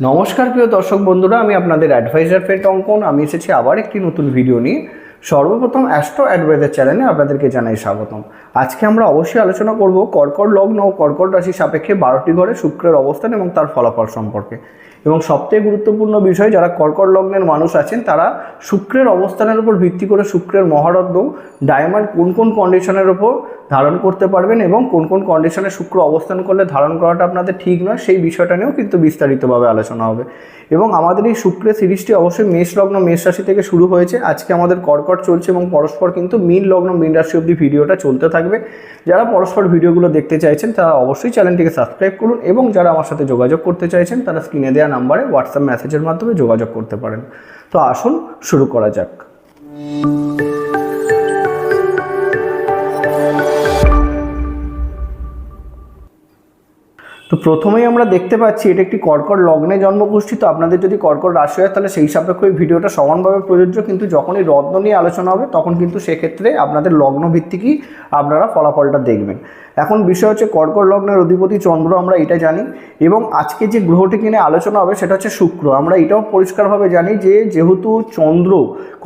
নমস্কার প্রিয় দর্শক বন্ধুরা, আমি আপনাদের অ্যাডভাইজার ফেট অঙ্কন। আমি এসেছি আবার একটি নতুন ভিডিও নিয়ে। সর্বপ্রথম অ্যাস্ট্রো অ্যাডভাইজার চ্যানেলে আপনাদেরকে জানাই স্বাগতম। আজকে আমরা অবশ্যই আলোচনা করব কর্কট লগ্ন ও কর্কট রাশি সাপেক্ষে বারোটি ঘরে শুক্রের অবস্থান এবং তার ফলাফল সম্পর্কে। এবং সবথেকে গুরুত্বপূর্ণ বিষয়, যারা কর্কট লগ্নের মানুষ আছেন, তারা শুক্রের অবস্থানের উপর ভিত্তি করে শুক্রের মহারত্ন ডায়মন্ড কোন কোন কন্ডিশনের উপর ধারণ করতে পারবেন এবং কোন কোন কন্ডিশনে শুক্র অবস্থান করলে ধারণ করাটা আপনাদের ঠিক নয়, সেই বিষয়টা নিয়েও কিন্তু বিস্তারিতভাবে আলোচনা হবে। এবং আমাদের এই শুক্রের সিরিজটি অবশ্যই মেষ লগ্ন, মেষ রাশি থেকে শুরু হয়েছে। আজকে আমাদের কর্কট চলছে এবং পরস্পর কিন্তু মীন লগ্ন, মীন রাশি অব্দি ভিডিওটা চলতে থাকবে। যারা পরস্পর ভিডিওগুলো দেখতে চাইছেন, তারা অবশ্যই চ্যানেলটিকে সাবস্ক্রাইব করুন এবং যারা আমার সাথে যোগাযোগ করতে চাইছেন, তারা স্ক্রিনে দেওয়া নাম্বারে হোয়াটসঅ্যাপ মেসেজের মাধ্যমে যোগাযোগ করতে পারেন। তো আসুন, শুরু করা যাক। তো প্রথমেই আমরা দেখতে পাচ্ছি এটা একটি কর্কট লগ্নে জন্মগোষ্ঠী, তো আপনাদের যদি কর্কট রাশি হয় তাহলে সেই সাপেক্ষে এই ভিডিওটা সমানভাবে প্রযোজ্য, কিন্তু যখনই রত্ন নিয়ে আলোচনা হবে তখন কিন্তু সেক্ষেত্রে আপনাদের লগ্ন ভিত্তিকই আপনারা ফলাফলটা দেখবেন। এখন বিষয় হচ্ছে কর্কট লগ্নের অধিপতি চন্দ্র, আমরা এটা জানি, এবং আজকে যে গ্রহটি কিনে আলোচনা হবে সেটা হচ্ছে শুক্র। আমরা এটাও পরিষ্কারভাবে জানি যে যেহেতু চন্দ্র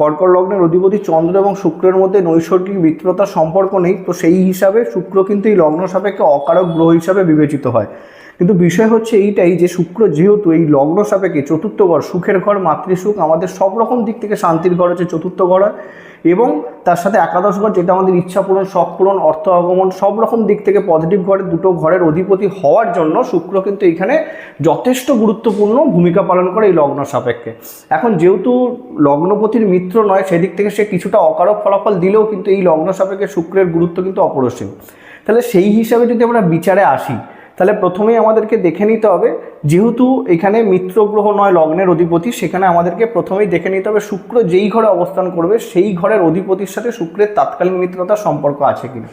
কর্কট লগ্নের অধিপতি চন্দ্র এবং শুক্রের মধ্যে নৈসর্গিক মিত্রতার সম্পর্ক নেই, তো সেই হিসাবে শুক্র কিন্তু এই লগ্ন সাপেক্ষে অকারক গ্রহ হিসাবে বিবেচিত হয়। কিন্তু বিষয় হচ্ছে এইটাই যে শুক্র যেহেতু এই লগ্ন সাপেক্ষে চতুর্থ ঘর, সুখের ঘর, মাতৃসুখ, আমাদের সব রকম দিক থেকে শান্তির ঘর হচ্ছে চতুর্থ ঘর হয়। এবং তার সাথে একাদশ ঘর, যেটা আমাদের ইচ্ছা পূরণ, শখ পূরণ, অর্থ আগমন, সব রকম দিক থেকে পজিটিভ ঘরে, দুটো ঘরের অধিপতি হওয়ার জন্য শুক্র কিন্তু এখানে যথেষ্ট গুরুত্বপূর্ণ ভূমিকা পালন করে এই লগ্ন সাপেক্ষে। এখন যেহেতু লগ্নপতির মিত্র নয়, সেদিক থেকে সে কিছুটা অকারক ফলাফল দিলেও কিন্তু এই লগ্ন সাপেক্ষে শুক্রের গুরুত্ব কিন্তু অপরিসীম। তাহলে সেই হিসাবে যদি আমরা বিচারে আসি তাহলে প্রথমেই আমাদেরকে দেখে নিতে হবে, যেহেতু এখানে মিত্র গ্রহ নয়, লগ্নের অধিপতি, সেখানে আমাদেরকে প্রথমেই দেখে নিতে হবে শুক্র যেই ঘরে অবস্থান করবে, সেই ঘরের অধিপতির সাথে শুক্রের তাৎকালীন মিত্রতার সম্পর্ক আছে কিনা।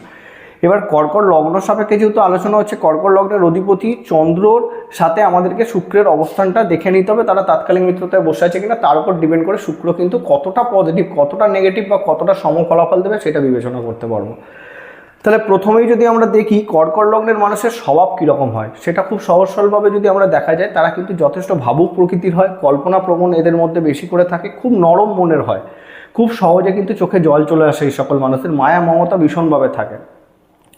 এবার কর্কট লগ্ন সাপেক্ষে যেহেতু আলোচনা হচ্ছে কর্কট লগ্নের অধিপতি চন্দ্রর সাথে আমাদেরকে শুক্রের অবস্থানটা দেখে নিতে হবে, তারা তাৎকালীন মিত্রতায় বসে আছে কিনা, তার উপর ডিপেন্ড করে শুক্র কিন্তু কতটা পজিটিভ কতটা নেগেটিভ বা কতটা সম ফলাফল দেবে সেটা বিবেচনা করতে পারব। তাহলে প্রথমেই যদি আমরা দেখি কর্কট লগ্নের মানুষের স্বভাব কীরকম হয়, সেটা খুব সহজ সরলভাবে যদি আমরা দেখা যায়, তারা কিন্তু যথেষ্ট ভাবুক প্রকৃতির হয়, কল্পনা প্রবণ এদের মধ্যে বেশি করে থাকে, খুব নরম মনের হয়। খুব সহজে কিন্তু চোখে জল চলে আসে এই সকল মানুষের, মায়া, মমতা ভীষণভাবে থাকে।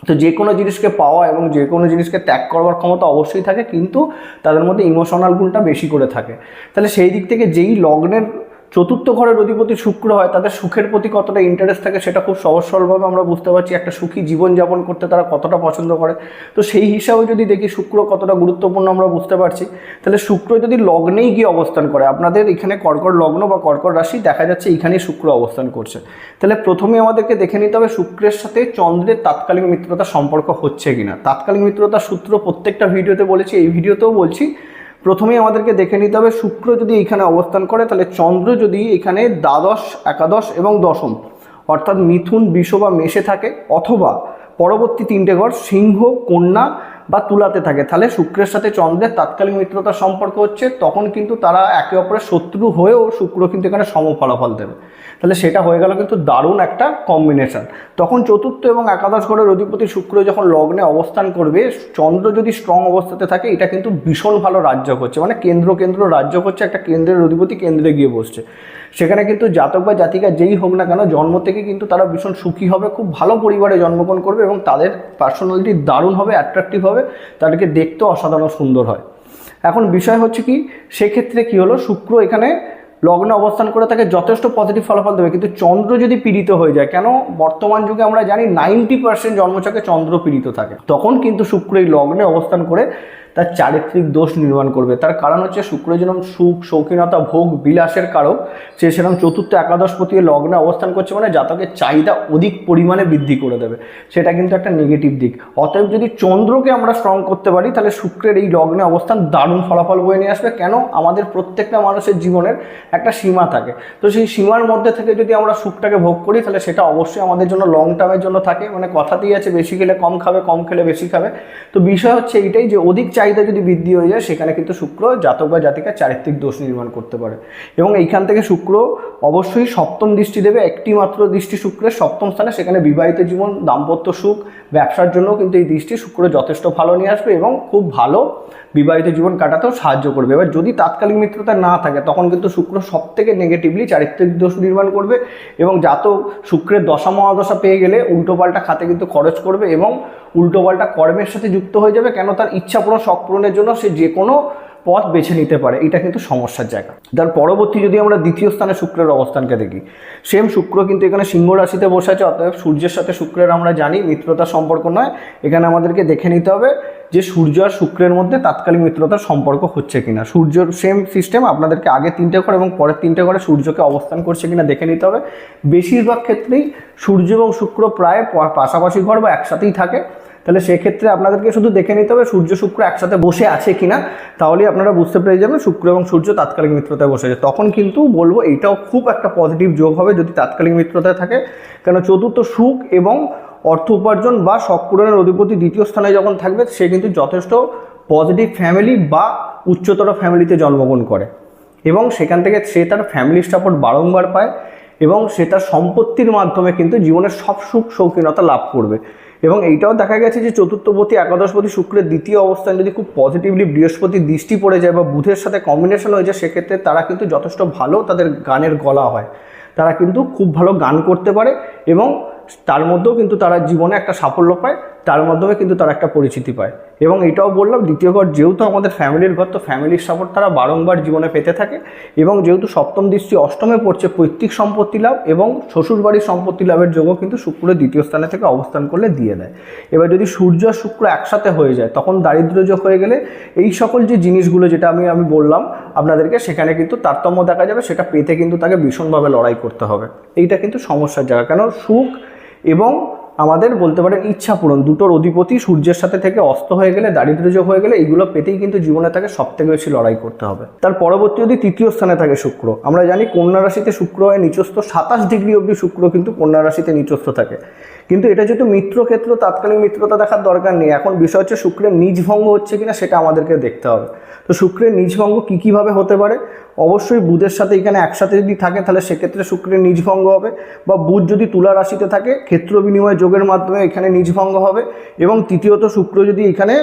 তো যে কোনো জিনিসকে পাওয়া এবং যে কোনো জিনিসকে ত্যাগ করবার ক্ষমতা অবশ্যই থাকে, কিন্তু তাদের মধ্যে ইমোশনাল গুণটা বেশি করে থাকে। তাহলে সেই দিক থেকে যেই লগ্নের চতুর্থ ঘরের অধিপতি শুক্র হয়, তাদের সুখের প্রতি কতটা ইন্টারেস্ট থাকে সেটা খুব সহজ সরলভাবে আমরা বুঝতে পারছি, একটা সুখী জীবনযাপন করতে তারা কতটা পছন্দ করে। তো সেই হিসাবে যদি দেখি শুক্র কতটা গুরুত্বপূর্ণ আমরা বুঝতে পারছি, তাহলে শুক্র যদি লগ্নেই গিয়ে অবস্থান করে, আপনাদের এখানে কর্কট লগ্ন বা কর্কট রাশি দেখা যাচ্ছে এইখানেই শুক্র অবস্থান করছে। তাহলে প্রথমে আমাদেরকে দেখে নিতে হবে শুক্রের সাথে চন্দ্রের তাৎকালিক মিত্রতা সম্পর্ক হচ্ছে কিনা। তাৎকালিক মিত্রতার সূত্র প্রত্যেকটা ভিডিওতে বলেছি, এই ভিডিওতেও বলছি প্রথমেই আমাদেরকে দেখে নিতে হবে শুক্র যদি এখানে অবস্থান করে, তাহলে চন্দ্র যদি এখানে দ্বাদশ, একাদশ এবং দশম, অর্থাৎ মিথুন, বিষ বা মেষে থাকে, অথবা পরবর্তী তিনটে ঘর সিংহ, কন্যা বা তুলাতে থাকে। তাহলে শুক্রের সাথে চন্দ্রের তাৎকালিক মিত্রতার সম্পর্ক হচ্ছে, তখন কিন্তু তারা একে অপরের শত্রু হয়েও শুক্র কিন্তু এখানে সম ফলাফল দেবে। তাহলে সেটা হয়ে গেল কিন্তু দারুণ একটা কম্বিনেশন তখন চতুর্থ এবং একাদশ ঘরের অধিপতি শুক্র যখন লগ্নে অবস্থান করবে, চন্দ্র যদি স্ট্রং অবস্থাতে থাকে, এটা কিন্তু ভীষণ ভালো রাজ্য করছে মানে কেন্দ্র কেন্দ্র রাজ্য করছে একটা কেন্দ্রের অধিপতি কেন্দ্রে গিয়ে বসছে। সেখানে কিন্তু জাতক বা জাতিকা যেই হোক না কেন জন্ম থেকে কিন্তু তারা ভীষণ সুখী হবে, খুব ভালো পরিবারে জন্মগ্রহণ করবে এবং তাদের পার্সোনালিটি দারুণ হবে অ্যাট্রাকটিভ হবে, তাদেরকে দেখতেও অসাধারণ সুন্দর হয়। এখন বিষয় হচ্ছে কি, সেক্ষেত্রে কি হলো, শুক্র এখানে লগ্নে অবস্থান করে তাকে যথেষ্ট পজিটিভ ফলাফল দেবে, কিন্তু চন্দ্র যদি পীড়িত হয়ে যায়, কেন বর্তমান যুগে আমরা জানি নাইনটি পার্সেন্ট জন্মচকে চন্দ্র পীড়িত থাকে। তখন কিন্তু শুক্র এই লগ্নে অবস্থান করে তার চারিত্রিক দোষ নির্মাণ করবে। তার কারণ হচ্ছে শুক্র যেরকম সুখ, শৌখিনতা, ভোগ, বিলাসের কারক, সে সেরকম চতুর্থ একাদশ প্রতি লগ্নে অবস্থান করছে মানে জাতকের চাহিদা অধিক পরিমাণে বৃদ্ধি করে দেবে। সেটা কিন্তু একটা নেগেটিভ দিক। অতএব যদি চন্দ্রকে আমরা স্ট্রং করতে পারি, তাহলে শুক্রের এই লগ্নে অবস্থান দারুণ ফলাফল বয়ে নিয়ে আসবে। কেন? আমাদের প্রত্যেকটা মানুষের জীবনের একটা সীমা থাকে। তো সেই সীমার মধ্যে থেকে যদি আমরা সুখটাকে ভোগ করি, তাহলে সেটা অবশ্যই আমাদের জন্য লং টার্মের জন্য থাকে। মানে কথাতেই আছে, বেশি খেলে কম খাবে, কম খেলে বেশি খাবে। তো বিষয় হচ্ছে এইটাই যে অধিক চাহিদা চাহিদা যদি বৃদ্ধি হয়ে যায়, সেখানে কিন্তু শুক্র জাতক বা জাতিকা চারিত্রিক দোষ নির্মাণ করতে পারে। এবং এইখান থেকে শুক্র অবশ্যই সপ্তম দৃষ্টি দেবে। একটি মাত্র দৃষ্টি শুক্রের সপ্তম স্থানে, সেখানে বিবাহিত জীবন, দাম্পত্য সুখ, ব্যবসার জন্য কিন্তু এই দৃষ্টি শুক্র যথেষ্ট ভালো নিয়ে আসবে এবং খুব ভালো বিবাহিত জীবন কাটাতেও সাহায্য করবে। এবার যদি তাৎকালিক মিত্রতা না থাকে, তখন কিন্তু শুক্র সব থেকে নেগেটিভলি চারিত্রিক দোষ নির্মাণ করবে এবং জাতক শুক্রের দশা মহাদশা পেয়ে গেলে উল্টোপাল্টা খাতে কিন্তু খরচ করবে এবং উল্টোপাল্টা কর্মের সাথে যুক্ত হয়ে যাবে। কেন? তার ইচ্ছা পূরণ, শখ পূরণের জন্য সে যে কোনো পথ বেছে নিতে পারে। এটা কিন্তু সমস্যার জায়গা। তার পরবর্তী যদি আমরা দ্বিতীয় স্থানে শুক্রের অবস্থানকে দেখি সেম শুক্র কিন্তু এখানে সিংহ রাশিতে বসে আছে, অতএব সূর্যের সাথে শুক্রের আমরা জানি মিত্রতার সম্পর্ক নয়। এখানে আমাদেরকে দেখে নিতে হবে যে সূর্য আর শুক্রের মধ্যে তাৎকালিক মিত্রতার সম্পর্ক হচ্ছে কিনা। সূর্যর সেম সিস্টেম আপনাদেরকে আগে তিনটে করে এবং পরের তিনটে ঘরে সূর্যকে অবস্থান করছে কিনা দেখে নিতে হবে। বেশিরভাগ ক্ষেত্রেই সূর্য এবং শুক্র প্রায় পাশাপাশি ঘর বা একসাথেই থাকে। তাহলে সেক্ষেত্রে আপনাদেরকে শুধু দেখে নিতে হবে সূর্য, শুক্র একসাথে বসে আছে কিনা। তাহলেই আপনারা বুঝতে পেরে যাবেন শুক্র এবং সূর্য তাৎকালিক মিত্রতায় বসে আছে। তখন কিন্তু বলব এইটাও খুব একটা পজিটিভ যোগ হবে যদি তাৎকালিক মিত্রতায় থাকে। কেন? চতুর্থ সুখ এবং অর্থ উপার্জন বা শখ অধিপতি দ্বিতীয় স্থানে যখন থাকবে, সে কিন্তু যথেষ্ট পজিটিভ ফ্যামিলি বা উচ্চতর ফ্যামিলিতে জন্মগ্রহণ করে। এবং সেখান থেকে সে তার ফ্যামিলি সাপোর্ট বারংবার পায় এবং সে তার সম্পত্তির মাধ্যমে কিন্তু জীবনের সব সুখ, শৌখিনতা লাভ করবে। এবং এইটাও দেখা গেছে যে চতুর্থপতি, একাদশপতি, শুক্রের দ্বিতীয় অবস্থান যদি খুব পজিটিভলি বৃহস্পতি দৃষ্টি পড়ে যায় বা বুধের সাথে কম্বিনেশন হয়ে যায়, সেক্ষেত্রে তারা কিন্তু যথেষ্ট ভালো তাদের গানের গলা হয়। তারা কিন্তু খুব ভালো গান করতে পারে এবং তার মধ্যেও কিন্তু তারা জীবনে একটা সাফল্য পায়, তার মাধ্যমে কিন্তু তারা একটা পরিচিতি পায়। এবং এটাও বললাম, দ্বিতীয় ঘর যেহেতু আমাদের ফ্যামিলির ঘর, তো ফ্যামিলির সাপোর্ট তারা বারংবার জীবনে পেতে থাকে। এবং যেহেতু সপ্তম দৃষ্টি অষ্টমে পড়ছে, পৈতৃক সম্পত্তি লাভ এবং শ্বশুরবাড়ির সম্পত্তি লাভের যোগও কিন্তু শুক্র দ্বিতীয় স্থানে থেকে অবস্থান করলে দিয়ে দেয়। এবার যদি সূর্য আর শুক্র একসাথে হয়ে যায়, তখন দারিদ্র যোগ হয়ে গেলে এই সকল যে জিনিসগুলো যেটা আমি আমি বললাম আপনাদেরকে, সেখানে কিন্তু তারতম্য দেখা যাবে, সেটা পেতে কিন্তু তাকে ভীষণভাবে লড়াই করতে হবে। এইটা কিন্তু সমস্যার জায়গা। কেন? সুখ এবং আমাদের বলতে পারেন ইচ্ছা পূরণ। দুটোর অধিপতি সূর্যের সাথে থেকে অস্ত হয়ে গেলে, দারিদ্র্যযোগ হয়ে গেলে, এগুলো পেতেই কিন্তু জীবনে তাকে সব থেকে বেশি লড়াই করতে হবে। তার পরবর্তী যদি তৃতীয় স্থানে থাকে শুক্র। আমরা জানি কন্যা রাশিতে শুক্র হয় নিচস্থ সাতাশ ডিগ্রি অবধি শুক্র কিন্তু কন্যা রাশিতে নিচস্থ থাকে। কিন্তু এটা যেহেতু মিত্র ক্ষেত্র তাৎকালিক মিত্রতা দেখার দরকার নেই। এখন বিষয় হচ্ছে শুক্রের নিজ ভঙ্গ হচ্ছে কিনা সেটা আমাদেরকে দেখতে হবে। তো শুক্রের নিজ ভঙ্গ কী কীভাবে হতে পারে? অবশ্যই বুধের সাথে এখানে একসাথে যদি থাকে, তাহলে সেক্ষেত্রে শুক্রের নিজ ভঙ্গ হবে বা বুধ যদি তুলা রাশিতে থাকে, ক্ষেত্র বিনিময় যোগের মাধ্যমে এখানে নিজ ভঙ্গ হবে এবং তৃতীয়ত শুক্র যদি এখানে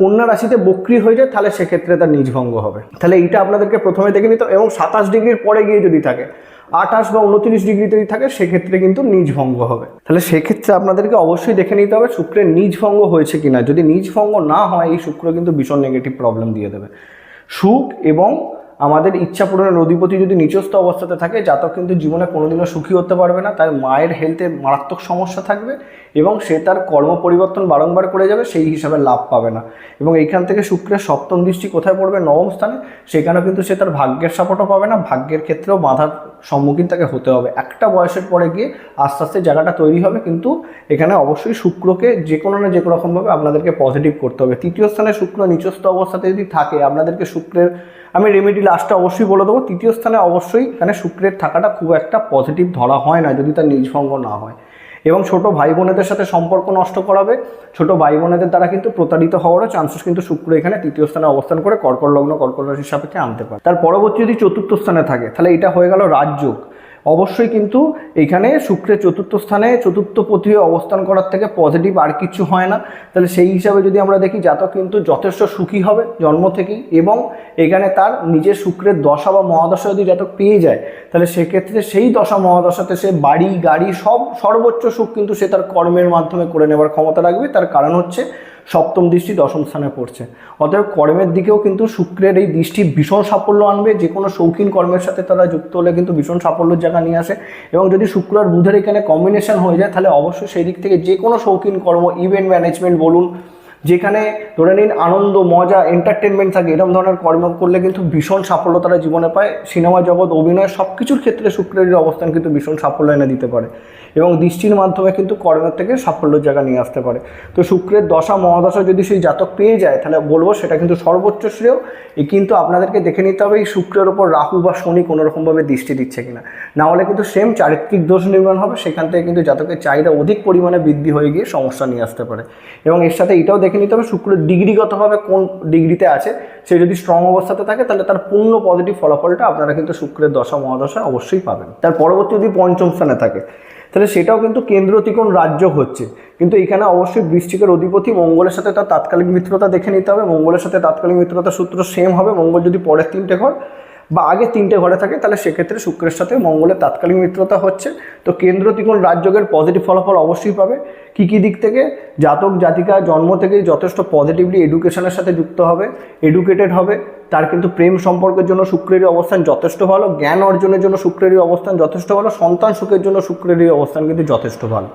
কন্যা রাশিতে বক্রি হয়ে যায়, তাহলে সেক্ষেত্রে তার নিজ ভঙ্গ হবে। তাহলে এইটা আপনাদেরকে প্রথমে দেখে নিতে এবং সাতাশ ডিগ্রির পরে গিয়ে যদি থাকে আঠাশ বা উনত্রিশ ডিগ্রিতে যদি থাকে, সেক্ষেত্রে কিন্তু নিজ ভঙ্গ হবে। তাহলে সেক্ষেত্রে আপনাদেরকে অবশ্যই দেখে নিতে হবে শুক্রের নিজ ভঙ্গ হয়েছে কিনা। যদি নিজ ভঙ্গ না হয়, এই শুক্র কিন্তু ভীষণ নেগেটিভ প্রবলেম দিয়ে দেবে। সুখ এবং আমাদের ইচ্ছা পূরণের অধিপতি যদি নিচস্থ অবস্থাতে থাকে, জাতক কিন্তু জীবনে কোনোদিনও সুখী হতে পারবে না। তার মায়ের হেলথে মারাত্মক সমস্যা থাকবে এবং সে তার কর্ম পরিবর্তন বারংবার করে যাবে, সেই হিসাবে লাভ পাবে না। এবং এইখান থেকে শুক্রের সপ্তম দৃষ্টি কোথায় পড়বে? নবম স্থানে। সেখানেও কিন্তু সে তার ভাগ্যের সাপোর্টও পাবে না। ভাগ্যের ক্ষেত্রেও বাধার সম্মুখীন তাকে হতে হবে। একটা বয়সের পরে গিয়ে আস্তে আস্তে জায়গাটা তৈরি হবে, কিন্তু এখানে অবশ্যই শুক্রকে যে কোনো না যে কোনো রকমভাবে আপনাদেরকে পজিটিভ করতে হবে। তৃতীয় স্থানে শুক্র নিচস্থ অবস্থাতে যদি থাকে, আপনাদেরকে শুক্রের আমি রেমেডি লাস্টটা অবশ্যই বলে দেবো। তৃতীয় স্থানে অবশ্যই এখানে শুক্রের থাকাটা খুব একটা পজিটিভ ধরা হয় না, যদি তার নিজভঙ্গ না হয়। এবং ছোট ভাই বোনেদের সাথে সম্পর্ক নষ্ট করাবে। ছোট ভাই বোনেদের দ্বারা কিন্তু প্রতারিত হওয়ারও চান্সেস কিন্তু শুক্র এখানে তৃতীয় স্থানে অবস্থান করে কর্কট লগ্ন, কর্কট রাশির সাপেক্ষে আনতে পারে। তার পরবর্তী যদি চতুর্থ স্থানে থাকে, তাহলে এটা হয়ে গেল রাজযোগ। অবশ্যই কিন্তু এখানে শুক্রের চতুর্থ স্থানে চতুর্থ পথে অবস্থান করার থেকে পজিটিভ আর কিছু হয় না। তাহলে সেই হিসাবে যদি আমরা দেখি, জাতক কিন্তু যথেষ্ট সুখী হবে জন্ম থেকেই এবং এখানে তার নিজের শুক্রের দশা বা মহাদশা যদি জাতক পেয়ে যায়, তাহলে সেক্ষেত্রে সেই দশা মহাদশাতে সে বাড়ি, গাড়ি সব সর্বোচ্চ সুখ কিন্তু সে তার কর্মের মাধ্যমে করে নেবার ক্ষমতা রাখবে। তার কারণ হচ্ছে সপ্তম দৃষ্টি দশম স্থানে পড়ছে। অতএব কর্মের দিকেও কিন্তু শুক্রের এই দৃষ্টি ভীষণ সাফল্য আনবে, যে কোনো শৌখিন কর্মের সাথে তারা যুক্ত হলে কিন্তু ভীষণ সাফল্যের জায়গা নিয়ে আসে। এবং যদি শুক্র আর বুধের এখানে কম্বিনেশন হয়ে যায়, তাহলে অবশ্যই সেই দিক থেকে যে কোনো শৌখিন কর্ম ইভেন্ট ম্যানেজমেন্ট বলুন যেখানে ধরে নিন আনন্দ, মজা এন্টারটেনমেন্ট থাকে, এরকম ধরনের কর্ম করলে কিন্তু ভীষণ সাফল্য তারা জীবনে পায়। সিনেমা জগৎ, অভিনয় সব কিছুর ক্ষেত্রে শুক্রের অবস্থান কিন্তু ভীষণ সাফল্য এনে দিতে পারে এবং দৃষ্টির মাধ্যমে কিন্তু কর্মের থেকে সাফল্যের জায়গা নিয়ে আসতে পারে। তো শুক্রের দশা, মহাদশা যদি সেই জাতক পেয়ে যায়, তাহলে বলব সেটা কিন্তু সর্বোচ্চ শ্রেয়। এ কিন্তু আপনাদেরকে দেখে নিতে হবে, এই শুক্রের ওপর রাহু বা শনি কোনো রকমভাবে দৃষ্টি দিচ্ছে কিনা। না হলে কিন্তু সেম চারিত্রিক দোষ নির্মাণ হবে, সেখান থেকে কিন্তু জাতকের চাহিদা অধিক পরিমাণে বৃদ্ধি হয়ে গিয়ে সমস্যা নিয়ে আসতে পারে। এবং এর সাথে এটাও দেখে নিতে হবে শুক্র ডিগ্রিগতভাবে কোন ডিগ্রিতে আছে। সে যদি স্ট্রং অবস্থাতে থাকে, তাহলে তার পূর্ণ পজিটিভ ফলাফলটা আপনারা কিন্তু শুক্রের দশা মহাদশা অবশ্যই পাবেন। তার পরবর্তী যদি পঞ্চম স্থানে থাকে, তাহলে সেটাও কিন্তু কেন্দ্র ত্রিকোণ রাজ্য হচ্ছে। কিন্তু এখানে অবশ্যই বৃষ্টিকের অধিপতি মঙ্গলের সাথে তার তাৎকালিক মিত্রতা দেখে নিতে হবে। মঙ্গলের সাথে তাৎকালিক মিত্রতা সূত্র সেম হবে। মঙ্গল যদি পরের তিনটে ঘর বা আগে তিনটে ঘরে থাকে, তাহলে সেক্ষেত্রে শুক্রের সাথে মঙ্গলের তাৎকালিক মিত্রতা হচ্ছে। তো কেন্দ্র ত্রিকোণ রাজযোগের পজিটিভ ফলাফল অবশ্যই পাবে। কী কী দিক থেকে? জাতক, জাতিকা, জন্ম থেকেই যথেষ্ট পজিটিভলি এডুকেশনের সাথে যুক্ত হবে এডুকেটেড হবে। তার কিন্তু প্রেম সম্পর্কের জন্য শুক্রেরই অবস্থান যথেষ্ট ভালো, জ্ঞান অর্জনের জন্য শুক্রেরই অবস্থান যথেষ্ট ভালো, সন্তান সুখের জন্য শুক্রেরই অবস্থান কিন্তু যথেষ্ট ভালো।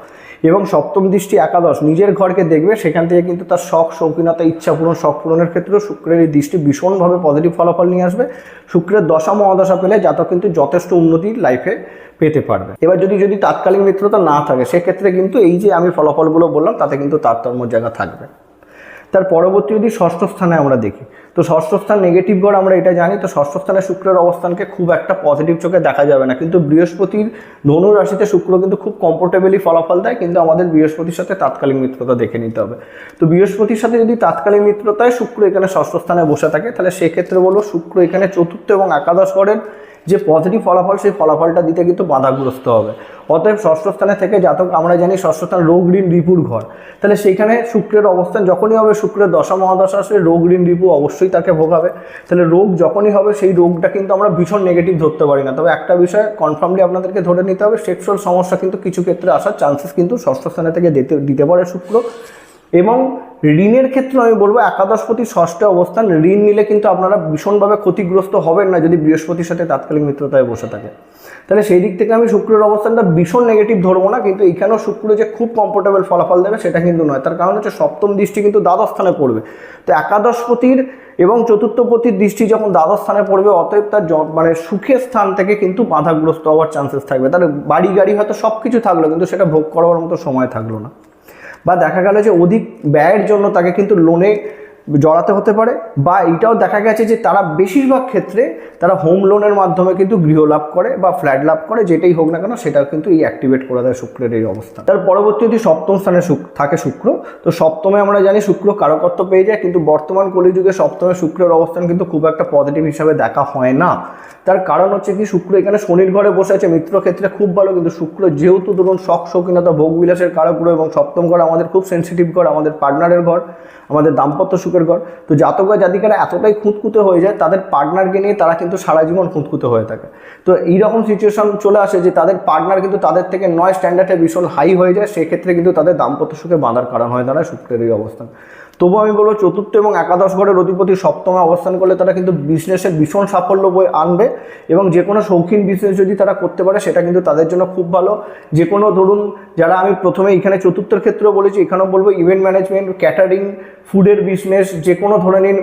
এবং সপ্তম দৃষ্টি একাদশ, নিজের ঘরকে দেখবে, সেখান থেকে কিন্তু তার শখ, শৌখিনতা, ইচ্ছা পূরণ, শখ পূরণের ক্ষেত্রেও শুক্রের এই দৃষ্টি ভীষণভাবে পজিটিভ ফলাফল নিয়ে আসবে। শুক্রের দশা মহাদশা পেলে জাতক কিন্তু যথেষ্ট উন্নতি লাইফে পেতে পারবে। এবার যদি যদি তাৎকালীন মিত্রতা না থাকে, সেক্ষেত্রে কিন্তু এই যে আমি ফলাফলগুলো বললাম, তাতে কিন্তু তারতম্য জায়গা থাকবে। তার পরবর্তী যদি ষষ্ঠ স্থানে আমরা দেখি, তো ষষ্ঠ স্থান নেগেটিভ গড় আমরা এটা জানি, তো ষষ্ঠ স্থানে শুক্রের অবস্থানকে খুব একটা পজিটিভ চোখে দেখা যাবে না। কিন্তু বৃহস্পতির ধনু রাশিতে শুক্র কিন্তু খুব কমফোর্টেবলি ফলাফল দেয়, কিন্তু আমাদের বৃহস্পতির সাথে তাৎকালিক মিত্রতা দেখে নিতে হবে। তো বৃহস্পতির সাথে যদি তাৎকালিক মিত্রতায় শুক্র এখানে ষষ্ঠ স্থানে বসে থাকে, তাহলে সেক্ষেত্রে বলব শুক্র এখানে চতুর্থ এবং একাদশ গড়ের যে পজিটিভ ফলাফল, সেই ফলাফলটা দিতে কিন্তু বাধাগ্রস্ত হবে। অতএব ষষ্ঠ স্থানে থেকে জাতক, আমরা জানি ষষ্ঠ স্থান রোগ ঋণ রিপুর ঘর। তাহলে সেইখানে শুক্রের অবস্থান যখনই হবে, শুক্রের দশা, মহাদশা আসলে রোগ ঋণ রিপু অবশ্যই তাকে ভোগাবে তাহলে রোগ যখনই হবে, সেই রোগটা কিন্তু আমরা ভীষণ নেগেটিভ ধরতে পারি না। তবে একটা বিষয় কনফার্মলি আপনাদেরকে ধরে নিতে হবে সেক্সুয়াল সমস্যা কিন্তু কিছু ক্ষেত্রে আসার চান্সেস কিন্তু ষষ্ঠ স্থানে থেকে দিতে দিতে পারে শুক্র। এবং ঋণের ক্ষেত্রে আমি বলব একাদশপতি ষষ্ঠে অবস্থান, ঋণ নিলে কিন্তু আপনারা ভীষণভাবে ক্ষতিগ্রস্ত হবেন না যদি বৃহস্পতির সাথে তাৎকালিক মিত্রতায় বসে থাকে। তাহলে সেই দিক থেকে আমি শুক্রের অবস্থানটা ভীষণ নেগেটিভ ধরবো না, কিন্তু এখানেও শুক্র যে খুব কমফোর্টেবল ফলাফল দেবে সেটা কিন্তু নয়। তার কারণ হচ্ছে সপ্তম দৃষ্টি কিন্তু দ্বাদশ স্থানে পড়বে। তো একাদশপতির এবং চতুর্থপতির দৃষ্টি যখন দ্বাদশ স্থানে পড়বে, অতএব তার মানে সুখের স্থান থেকে কিন্তু বাধাগ্রস্ত হওয়ার চান্সেস থাকবে। তার বাড়ি গাড়ি হয়তো সব কিছু থাকল, কিন্তু সেটা ভোগ করার মতো সময় থাকল না। বা দেখা গেল যে অধিক ব্যয়ের জন্য তাকে কিন্তু লোনে জড়াতে হতে পারে বা এটাও দেখা গেছে যে তারা বেশিরভাগ ক্ষেত্রে তারা হোম লোনের মাধ্যমে কিন্তু গৃহ লাভ করে বা ফ্ল্যাট লাভ করে, যেটাই হোক না কেন সেটাও কিন্তু এই অ্যাক্টিভেট করে দেয় শুক্রের এই অবস্থা। তার পরবর্তী যদি সপ্তম স্থানে থাকে শুক্র, তো সপ্তমে আমরা জানি শুক্র কারকত্ব পেয়ে যায়, কিন্তু বর্তমান কলিযুগে সপ্তমে শুক্রের অবস্থান কিন্তু খুব একটা পজিটিভ হিসাবে দেখা হয় না। তার কারণ হচ্ছে কি, শুক্র এখানে শনির ঘরে বসে আছে, মিত্র ক্ষেত্রে খুব ভালো, কিন্তু শুক্র যেহেতু ধরুন শখ, শৌখিনতা ভোগ বিলাসের কারক গ্রহ এবং সপ্তম ঘর আমাদের খুব সেন্সিটিভ ঘর, আমাদের পার্টনারের ঘর আমাদের দাম্পত্য সুখের ঘর। তো জাতক বা জাতিকারা এতটাই খুঁতকুতে হয়ে যায়, তাদের পার্টনারকে নিয়ে তারা কিন্তু সারা জীবন খুঁতকুতে হয়ে থাকে। তো এইরকম সিচুয়েশন চলে আসে যে তাদের পার্টনার কিন্তু তাদের থেকে নয় স্ট্যান্ডার্ডে ভীষণ হাই হয়ে যায়, সেক্ষেত্রে কিন্তু তাদের দাম্পত্য সুখে বাঁধার কারণ হয় দাঁড়ায় শুক্রের এই অবস্থান। তবু আমি বলব চতুর্থ এবং একাদশ ঘরের অধিপতি সপ্তমে অবস্থান করলে তারা কিন্তু বিজনেসের ভীষণ সাফল্য বই আনবে এবং যে কোনো শৌখিন বিজনেস যদি তারা করতে পারে, সেটা কিন্তু তাদের জন্য খুব ভালো। যে কোনো ধরুন, যারা আমি প্রথমে এখানে চতুর্থের ক্ষেত্রেও বলেছি, এখানেও বলব ইভেন্ট ম্যানেজমেন্ট ক্যাটারিং ফুডের বিজনেস যে কোনো ধরনের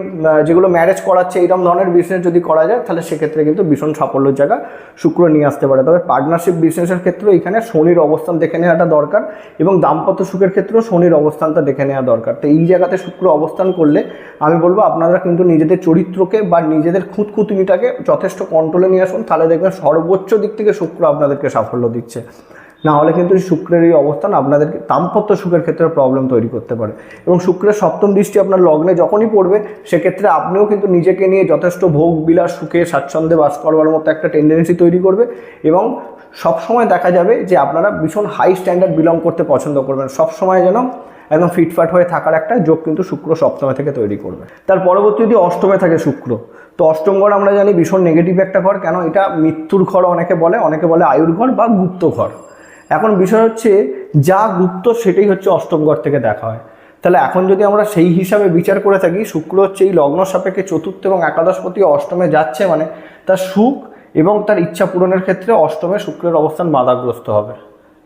যেগুলো ম্যারেজ করাচ্ছে এইরকম ধরনের বিজনেস যদি করা যায়, তাহলে সেক্ষেত্রে কিন্তু ভীষণ সাফল্যের জায়গা শুক্র নিয়ে আসতে পারে। তবে পার্টনারশিপ বিজনেসের ক্ষেত্রে এখানে শনির অবস্থান দেখে নেওয়াটা দরকার এবং দাম্পত্য সুখের ক্ষেত্রেও শনির অবস্থানটা দেখে নেওয়া দরকার। তো এই জায়গাতে শুক্র অবস্থান করলে আমি বলব আপনারা কিন্তু নিজেদের চরিত্রকে বা নিজেদের খুঁতখুতুনিটাকে যথেষ্ট কন্ট্রোলে নিয়ে আসুন। তাহলে দেখবেন সর্বোচ্চ দিক থেকে শুক্র আপনাদেরকে সাফল্য দিচ্ছে। না হলে কিন্তু শুক্রের এই অবস্থান আপনাদেরকে দাম্পত্য সুখের ক্ষেত্রে প্রবলেম তৈরি করতে পারে। এবং শুক্রের সপ্তম দৃষ্টি আপনার লগ্নে যখনই পড়বে, সেক্ষেত্রে আপনিও কিন্তু নিজেকে নিয়ে যথেষ্ট ভোগ বিলাস সুখে স্বাচ্ছন্দ্যে বাস করবার মতো একটা টেন্ডেন্সি তৈরি করবে। এবং সবসময় দেখা যাবে যে আপনারা ভীষণ হাই স্ট্যান্ডার্ড বিলং করতে পছন্দ করবেন। সবসময় যেন একদম ফিটফাট হয়ে থাকার একটা যোগ কিন্তু শুক্র সপ্তমে থেকে তৈরি করবে। তার পরবর্তী যদি অষ্টমে থাকে শুক্র, তো অষ্টম ঘর আমরা জানি ভীষণ নেগেটিভ একটা ঘর। কেন? এটা মৃত্যুর ঘর অনেকে বলে অনেকে বলে আয়ুর ঘর বা গুপ্ত ঘর। এখন বিষয় হচ্ছে, যা গুপ্ত সেটাই হচ্ছে অষ্টম ঘর থেকে দেখা হয়। তাহলে এখন যদি আমরা সেই হিসাবে বিচার করে থাকি শুক্র হচ্ছে এই লগ্ন সাপেক্ষে চতুর্থ এবং একাদশপতি অষ্টমে যাচ্ছে মানে তার সুখ এবং তার ইচ্ছা পূরণের ক্ষেত্রে অষ্টমে শুক্রের অবস্থান বাধাগ্রস্ত হবে।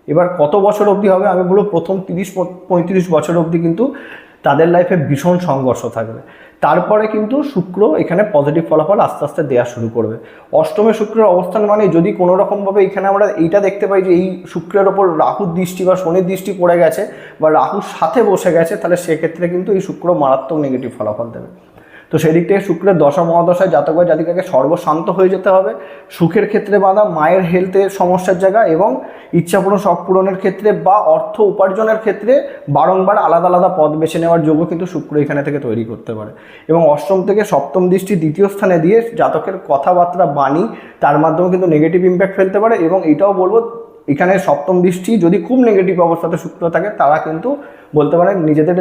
এবার কত বছর অবধি হবে? আমি বলব প্রথম তিরিশ, পঁয়ত্রিশ বছর অবধি কিন্তু তাদের লাইফে ভীষণ সংঘর্ষ থাকবে। তারপরে কিন্তু শুক্র এখানে পজিটিভ ফলাফল আস্তে আস্তে দেওয়া শুরু করবে। অষ্টমে শুক্রের অবস্থান মানে যদি কোনো রকমভাবে এখানে আমরা এইটা দেখতে পাই যে এই শুক্রের ওপর রাহুর দৃষ্টি বা শনির দৃষ্টি পড়ে গেছে বা রাহুর সাথে বসে গেছে, তাহলে সেক্ষেত্রে কিন্তু এই শুক্র মারাত্মক নেগেটিভ ফলাফল দেবে। তো সেই দিক থেকে শুক্রের দশা মহাদশায় জাতক বা জাতিকাকে সর্বশান্ত হয়ে যেতে হবে। সুখের ক্ষেত্রে বাধা, মায়ের হেলথের সমস্যার জায়গা এবং ইচ্ছাপূরণ শখ পূরণের ক্ষেত্রে বা অর্থ উপার্জনের ক্ষেত্রে বারংবার আলাদা আলাদা পথ বেছে নেওয়ার যোগ্য কিন্তু শুক্র এখানে থেকে তৈরি করতে পারে। এবং অষ্টম থেকে সপ্তম দৃষ্টি দ্বিতীয় স্থানে দিয়ে জাতকের কথাবার্তা বাণী তার মাধ্যমে কিন্তু নেগেটিভ ইম্প্যাক্ট ফেলতে পারে এবং এটাও বলব এখানে সপ্তম দৃষ্টি যদি খুব নেগেটিভ অবস্থাতে শুক্র থাকে, তারা কিন্তু বলতে পারেন নিজেদের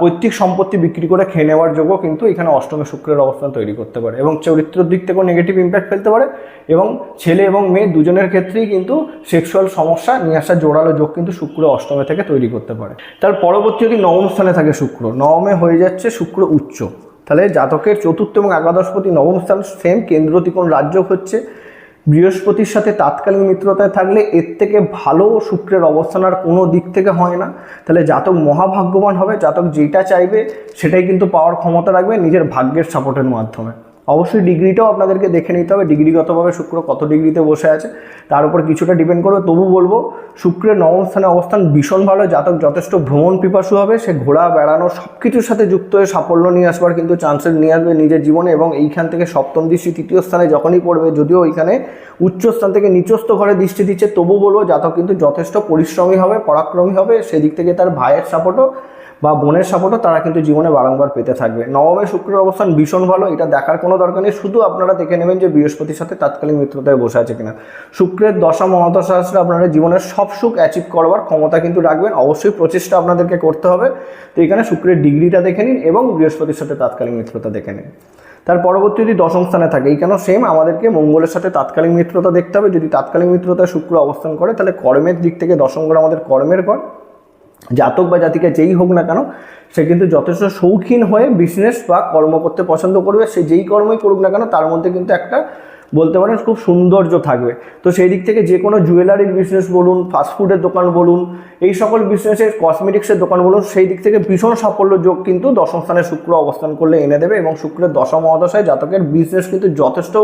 পৈতৃক সম্পত্তি বিক্রি করে খেয়ে নেওয়ার যোগ্য কিন্তু এখানে অষ্টমে শুক্রের অবস্থান তৈরি করতে পারে এবং চরিত্রের দিক থেকেও নেগেটিভ ইম্প্যাক্ট ফেলতে পারে এবং ছেলে এবং মেয়ে দুজনের ক্ষেত্রেই কিন্তু সেক্সুয়াল সমস্যা নিয়ে আসার জোরালো যোগ কিন্তু শুক্র অষ্টমে থেকে তৈরি করতে পারে। তার পরবর্তী যদি নবম স্থানে থাকে শুক্র, নবমে হয়ে যাচ্ছে শুক্র উচ্চ। তাহলে জাতকের চতুর্থ এবং একাদশপতি নবম স্থান সেম কেন্দ্র ত্রিকোণ রাজ্য হচ্ছে বৃহস্পতির সাথে তাৎকালীন মিত্রতায় থাকলে এর থেকে ভালো শুক্রের অবস্থান আর কোনো দিক থেকে হয় না। তাহলে জাতক মহাভাগ্যবান হবে, জাতক যেটা চাইবে সেটাই কিন্তু পাওয়ার ক্ষমতা রাখবে নিজের ভাগ্যের সাপোর্টের মাধ্যমে। অবশ্যই ডিগ্রিটাও আপনাদেরকে দেখে নিতে হবে, ডিগ্রিগতভাবে শুক্র কত ডিগ্রিতে বসে আছে, তার উপর কিছুটা ডিপেন্ড করবে। তবু বলব, শুক্রের নবম স্থানে অবস্থান ভীষণ ভালো, জাতক যথেষ্ট ভ্রমণ পিপাসু হবে, সে ঘোরা বেড়ানো সব কিছুর সাথে যুক্ত হয়ে সাফল্য নিয়ে আসবার কিন্তু চান্সেস নিয়ে আসবে নিজের জীবনে এবং এইখান থেকে সপ্তম দৃষ্টি তৃতীয় স্থানে যখনই পড়বে, যদিও ওইখানে উচ্চ স্থান থেকে নিচস্থ ঘরে দৃষ্টি দিচ্ছে, তবু বলব, জাতক কিন্তু যথেষ্ট পরিশ্রমী হবে, পরাক্রমী হবে, সেদিক থেকে তার ভাইয়ের সাপোর্টও বা বোনের সাপোর্টও তারা কিন্তু জীবনে বারংবার পেতে থাকবে। নবমে শুক্রের অবস্থান ভীষণ ভালো, এটা দেখার কোনো দরকার নেই, শুধু আপনারা দেখে নেবেন যে বৃহস্পতির সাথে তাৎকালীন মিত্রতায় বসে আছে কিনা। শুক্রের দশা, মহাদশা আসলে আপনারা জীবনের সব সুখ অ্যাচিভ করবার ক্ষমতা কিন্তু রাখবেন, অবশ্যই প্রচেষ্টা আপনাদেরকে করতে হবে। তো এখানে শুক্রের ডিগ্রিটা দেখে নিন এবং বৃহস্পতির সাথে তাৎকালীন মিত্রতা দেখে নিন। তার পরবর্তী যদি দশম স্থানে থাকে, এই কেন সেম আমাদেরকে মঙ্গলের সাথে তাৎকালীন মিত্রতা দেখতে হবে। যদি তাৎকালীন মিত্রতায় শুক্র অবস্থান করে, তাহলে কর্মের দিক থেকে দশম ঘর আমাদের কর্মের ঘর। জাতক বা জাতিকা যেই হোক না কেন, সে কিন্তু যথেষ্ট শৌখিন হয়ে বিজনেস বা কর্ম করতে পছন্দ করবে। সে যেই কর্মই করুক না কেন, তার মধ্যে কিন্তু একটা বলতে পারেন খুব সৌন্দর্য থাকবে। তো সেই দিক থেকে যে কোনো জুয়েলারির বিজনেস বলুন ফাস্টফুডের দোকান বলুন, এই সকল বিজনেসের কসমেটিক্সের দোকান বলুন, সেই দিক থেকে ভীষণ সাফল্য যোগ কিন্তু দশম স্থানে শুক্র অবস্থান করলে এনে দেবে এবং শুক্রের দশম মহাদশায় জাতকের বিজনেস কিন্তু যথেষ্ট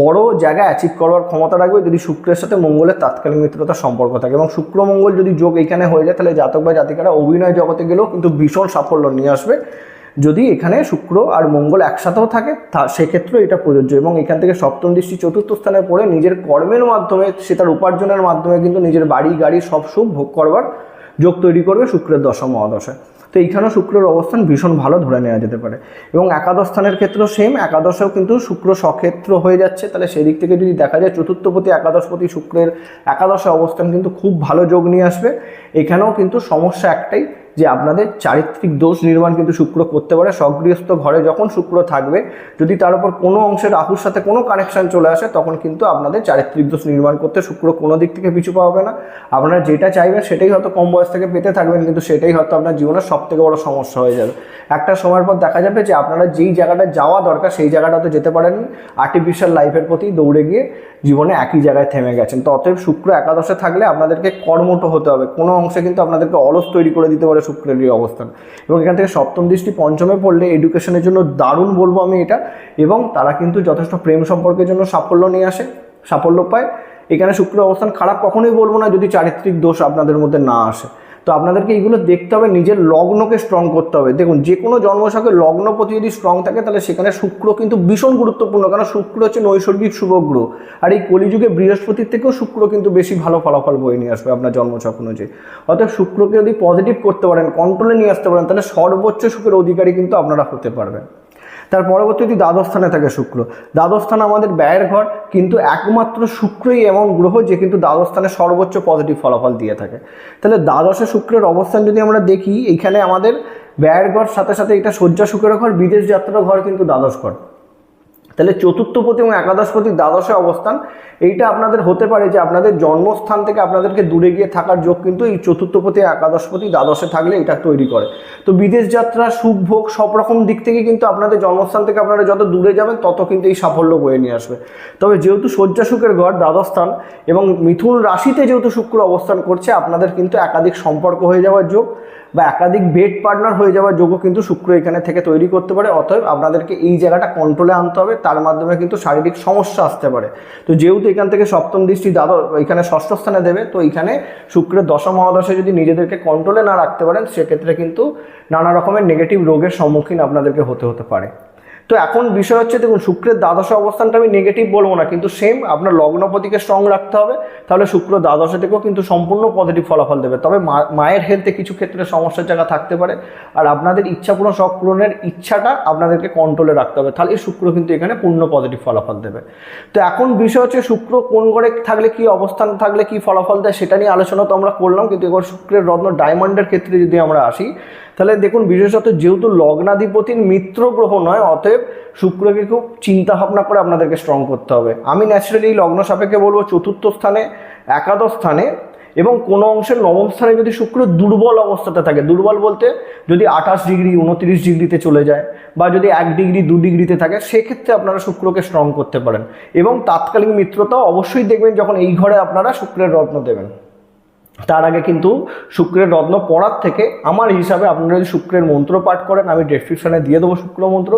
বড় জায়গা অ্যাচিভ করবার ক্ষমতা রাখবে যদি শুক্রের সাথে মঙ্গলের তাৎকালীন মিত্রতার সম্পর্ক থাকে এবং শুক্র মঙ্গল যদি যোগ এখানে হয়ে যায় তাহলে জাতক বা জাতিকারা অভিনয় জগতে গেলেও কিন্তু ভীষণ সাফল্য নিয়ে আসবে। যদি এখানে শুক্র আর মঙ্গল একসাথেও থাকে, তা সেক্ষেত্রে এটা প্রযোজ্য এবং এখান থেকে সপ্তম দৃষ্টি চতুর্থ স্থানে পড়ে নিজের কর্মের মাধ্যমে সে তার উপার্জনের মাধ্যমে কিন্তু নিজের বাড়ি, গাড়ি সব সুখ ভোগ করবার যোগ তৈরি করবে শুক্রের দশম মহাদশায়। তো এইখানেও শুক্রের অবস্থান ভীষণ ভালো ধরে নেওয়া যেতে পারে এবং একাদশ স্থানের ক্ষেত্রেও সেম একাদশেও কিন্তু শুক্র সক্ষেত্র হয়ে যাচ্ছে। তাহলে সেদিক থেকে যদি দেখা যায় চতুর্থপতি, একাদশপতি শুক্রের একাদশে অবস্থান কিন্তু খুব ভালো যোগ নিয়ে আসবে। এখানেও কিন্তু সমস্যা একটাই যে আপনাদের চারিত্রিক দোষ নির্মাণ কিন্তু শুক্র করতে পারে। স্বগৃহস্থ ঘরে যখন শুক্র থাকবে, যদি তার উপর কোনো অংশে রাহুর সাথে কোনো কানেকশন চলে আসে, তখন কিন্তু আপনাদের চারিত্রিক দোষ নির্মাণ করতে শুক্র কোনো দিক থেকে পিছু পাবে না। আপনারা যেটা চাইবেন সেটাই হয়তো কম বয়স থেকে পেতে থাকবেন, কিন্তু সেটাই হয়তো আপনার জীবনের সব থেকে বড় সমস্যা হয়ে যাবে। একটা সময়ের পর দেখা যাবে যে আপনারা যেই জায়গাটা যাওয়া দরকার, সেই জায়গাটাতে যেতে পারেন আর্টিফিশিয়াল লাইফের প্রতি দৌড়ে গিয়ে জীবনে একই জায়গায় থেমে গেছেন। তো অতএব শুক্র একাদশে থাকলে আপনাদেরকে কর্মঠ হতে হবে। কোনো অংশে কিন্তু আপনাদেরকে অলস তৈরি করে দিতে পারে শুক্রের এই অবস্থান। এবং এখান থেকে সপ্তম দৃষ্টি পঞ্চমে পড়লে এডুকেশনের জন্য দারুণ বলব আমি এটা। এবং তারা কিন্তু যথেষ্ট প্রেম সম্পর্কের জন্য সাফল্য নিয়ে আসে, সাফল্য পায়। এখানে শুক্র অবস্থান খারাপ কখনোই বলব না, যদি চারিত্রিক দোষ আপনাদের মধ্যে না আসে। তো আপনাদেরকে এইগুলো দেখতে হবে, নিজের লগ্নকে স্ট্রং করতে হবে। দেখুন যে কোনো জন্মসাকে লগ্নপতি যদি স্ট্রং থাকে, তাহলে সেখানে শুক্র কিন্তু ভীষণ গুরুত্বপূর্ণ, কারণ শুক্র হচ্ছে নৈসর্গিক শুভগ্রহ আর এই কলিযুগে বৃহস্পতির থেকেও শুক্র কিন্তু বেশি ভালো ফলাফল বয়ে নিয়ে আসবে আপনার জন্মছক অনুযায়ী। অর্থাৎ শুক্রকে যদি পজিটিভ করতে পারেন কন্ট্রোলে নিয়ে আসতে পারেন, তাহলে সর্বোচ্চ সুখের অধিকারী কিন্তু আপনারা হতে পারবেন। তার পরবর্তীতে দ্বাদশ স্থানে থাকে শুক্র। দ্বাদশ স্থান আমাদের ব্যয়ের ঘর, কিন্তু একমাত্র শুক্রই এমন গ্রহ যে কিন্তু দ্বাদশ স্থানে সর্বোচ্চ পজিটিভ ফলাফল দিয়ে থাকে। তাহলে দ্বাদশে শুক্রের অবস্থান যদি আমরা দেখি, এখানে আমাদের ব্যয়ের ঘর, সাথে সাথে এটা শয্যা শুক্রের ঘর, বিদেশ যাত্রার ঘর কিন্তু দ্বাদশ ঘর। তাহলে চতুর্থপতি এবং একাদশপতি দ্বাদশে অবস্থান। এইটা আপনাদের হতে পারে যে আপনাদের জন্মস্থান থেকে আপনাদেরকে দূরে গিয়ে থাকার যোগ কিন্তু এই চতুর্থপতি একাদশপতি দ্বাদশে থাকলে এটা তৈরি করে। তো বিদেশ যাত্রা, সুখ, ভোগ সব রকম দিক থেকে কিন্তু আপনাদের জন্মস্থান থেকে আপনারা যত দূরে যাবেন, তত কিন্তু এই সাফল্য বয়ে নিয়ে আসবে। তবে যেহেতু শয্যা সুখের ঘর দ্বাদস্থান এবং মিথুন রাশিতে যেহেতু শুক্র অবস্থান করছে, আপনাদের কিন্তু একাধিক সম্পর্ক হয়ে যাওয়ার যোগ। বা একাধিক বেড পার্টনার হয়ে যাওয়ার যোগ্য কিন্তু শুক্র এখানে থেকে তৈরি করতে পারে। অতএব আপনাদেরকে এই জায়গাটা কন্ট্রোলে আনতে হবে, তার মাধ্যমে কিন্তু শারীরিক সমস্যা আসতে পারে। তো যেহেতু এখান থেকে সপ্তম দৃষ্টি দ্বাদশ, এখানে ষষ্ঠ স্থানে দেবে, তো এখানে শুক্রের দশম মহাদশে যদি নিজেদেরকে কন্ট্রোলে না রাখতে পারেন, সেক্ষেত্রে কিন্তু নানা রকমের নেগেটিভ রোগের সম্মুখীন আপনাদেরকে হতে হতে পারে। তো এখন বিষয় হচ্ছে, দেখুন, শুক্রের দ্বাদশ অবস্থানটা আমি নেগেটিভ বলব না, কিন্তু সেম আপনার লগ্নপতিকে স্ট্রং রাখতে হবে, তাহলে শুক্র দ্বাদশে থেকেও কিন্তু সম্পূর্ণ পজিটিভ ফলাফল দেবে। তবে মায়ের হেলথে কিছু ক্ষেত্রে সমস্যার জায়গা থাকতে পারে, আর আপনাদের ইচ্ছা পূরণ শখ পূরণের ইচ্ছাটা আপনাদেরকে কন্ট্রোলে রাখতে হবে, তাহলে শুক্র কিন্তু এখানে পূর্ণ পজিটিভ ফলাফল দেবে। তো এখন বিষয় হচ্ছে, শুক্র কোন ঘরে থাকলে কি অবস্থান থাকলে কি ফলাফল দেয়, সেটা নিয়ে আলোচনা তো আমরা করলাম, কিন্তু এবার শুক্রের রত্ন ডায়মন্ডের ক্ষেত্রে যদি আমরা আসি তাহলে দেখুন, বিশেষত যেহেতু লগ্নাধিপতির মিত্র গ্রহ নয়, অতএব শুক্রকে খুব চিন্তা ভাবনা করে আপনাদেরকে স্ট্রং করতে হবে। আমি ন্যাচারালি লগ্ন সাপেক্ষে বলব চতুর্থ স্থানে, একাদশ স্থানে এবং কোনো অংশের নবম স্থানে যদি শুক্র দুর্বল অবস্থাতে থাকে, দুর্বল বলতে যদি আঠাশ ডিগ্রি, উনত্রিশ ডিগ্রিতে চলে যায় বা যদি এক ডিগ্রি, দু ডিগ্রিতে থাকে, সেক্ষেত্রে আপনারা শুক্রকে স্ট্রং করতে পারেন। এবং তাৎকালিক মিত্রতাও অবশ্যই দেখবেন যখন এই ঘরে আপনারা শুক্রের রত্ন দেবেন। তার আগে কিন্তু শুক্রের রত্ন পড়ার থেকে আমার হিসাবে আপনারা যদি শুক্রের মন্ত্র পাঠ করেন, আমি ডেসক্রিপশনে দিয়ে দেবো শুক্র মন্ত্র।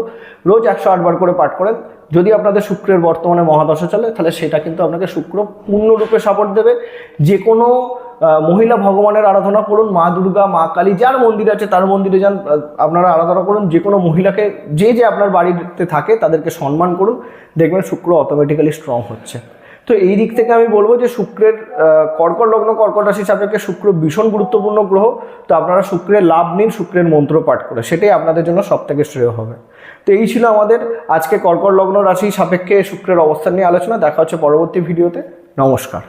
রোজ একশো আটবার করে পাঠ করেন। যদি আপনাদের শুক্রের বর্তমানে মহাদশা চলে, তাহলে সেটা কিন্তু আপনাকে শুক্র পূর্ণরূপে সাপোর্ট দেবে। যে কোনো মহিলা ভগবানের আরাধনা করুন, মা দুর্গা, মা কালী, যার মন্দির আছে তার মন্দিরে যান আপনারা আরাধনা করুন। যে কোনো মহিলাকে যে যে আপনার বাড়িতে থাকে, তাদেরকে সম্মান করুন। দেখবেন শুক্র অটোমেটিক্যালি স্ট্রং হচ্ছে। তো এই দিক থেকে আমি বলব যে শুক্রের কর্কট লগ্ন, কর্কট রাশি সাপেক্ষে শুক্র ভীষণ গুরুত্বপূর্ণ গ্রহ। তো আপনারা শুক্রের লাভ নিন, শুক্রের মন্ত্র পাঠ করে। সেটাই আপনাদের জন্য সব থেকে শ্রেয় হবে। তো এই ছিল আমাদের আজকে কর্কট লগ্ন রাশি সাপেক্ষে শুক্রের অবস্থান নিয়ে আলোচনা। দেখা হচ্ছে পরবর্তী ভিডিওতে। নমস্কার।